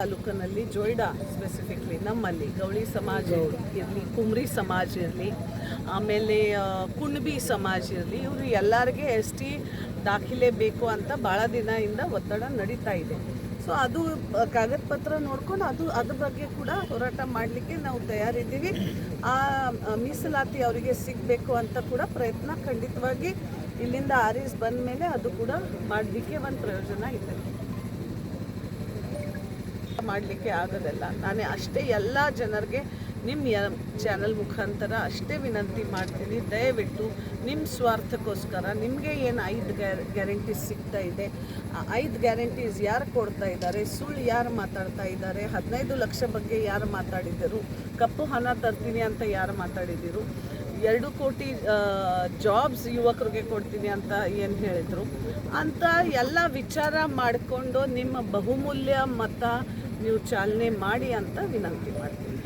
ತಾಲೂಕಿನಲ್ಲಿ ಜೋಯ್ಡಾ ಸ್ಪೆಸಿಫಿಕ್ಲಿ ನಮ್ಮಲ್ಲಿ ಗೌಳಿ ಸಮಾಜ ಇರಲಿ ಕುಮ್ರಿ ಸಮಾಜ ಇರಲಿ ಆಮೇಲೆ ಕುಣ್ಬಿ ಸಮಾಜ ಇರಲಿ ಇವರು ಎಲ್ಲರಿಗೆ ಎಸ್ ಟಿ ದಾಖಲೆ ಬೇಕು ಅಂತ ಭಾಳ ದಿನದಿಂದ ಒತ್ತಡ ನಡೀತಾ ಇದೆ. ಸೊ ಅದು ಕಾಗದ ಪತ್ರ ನೋಡ್ಕೊಂಡು ಅದು ಅದ್ರ ಬಗ್ಗೆ ಕೂಡ ಹೋರಾಟ ಮಾಡಲಿಕ್ಕೆ ನಾವು ತಯಾರಿದ್ದೀವಿ. ಆ, ಮೀಸಲಾತಿ ಅವರಿಗೆ ಸಿಗಬೇಕು ಅಂತ ಕೂಡ ಪ್ರಯತ್ನ ಖಂಡಿತವಾಗಿ ಇಲ್ಲಿಂದ ಆರಿಸ್ ಬಂದ ಮೇಲೆ ಅದು ಕೂಡ ಮಾಡಲಿಕ್ಕೆ ಒಂದು ಪ್ರಯೋಜನ ಇದೆ. ಮಾಡಲಿಕ್ಕೆ ಆಗೋದಲ್ಲ. ನಾನು ಅಷ್ಟೇ ಎಲ್ಲ ಜನರಿಗೆ ನಿಮ್ಮ ಚಾನಲ್ ಮುಖಾಂತರ ಅಷ್ಟೇ ವಿನಂತಿ ಮಾಡ್ತೀನಿ. ದಯವಿಟ್ಟು ನಿಮ್ಮ ಸ್ವಾರ್ಥಕ್ಕೋಸ್ಕರ ನಿಮಗೆ ಏನು ಐದು ಗ್ಯಾರಂಟೀಸ್ ಸಿಗ್ತಾ ಇದೆ? ಆ ಐದು ಗ್ಯಾರಂಟೀಸ್ ಯಾರು ಕೊಡ್ತಾ ಇದ್ದಾರೆ? ಸುಳ್ಳು ಯಾರು ಮಾತಾಡ್ತಾ ಇದ್ದಾರೆ? ಹದಿನೈದು ಲಕ್ಷ ಬಗ್ಗೆ ಯಾರು ಮಾತಾಡಿದ್ದರು? ಕಪ್ಪು ಹಣ ತರ್ತೀನಿ ಅಂತ ಯಾರು ಮಾತಾಡಿದರು ಎರಡು ಕೋಟಿ ಜಾಬ್ಸ್ ಯುವಕರಿಗೆ ಕೊಡ್ತೀನಿ ಅಂತ ಏನು ಹೇಳಿದರು? ಅಂತ ಎಲ್ಲ ವಿಚಾರ ಮಾಡಿಕೊಂಡು ನಿಮ್ಮ ಬಹುಮೂಲ್ಯ ಮತ ನೀವು ಚಾಲನೆ ಮಾಡಿ ಅಂತ ವಿನಂತಿ ಮಾಡ್ತೀನಿ.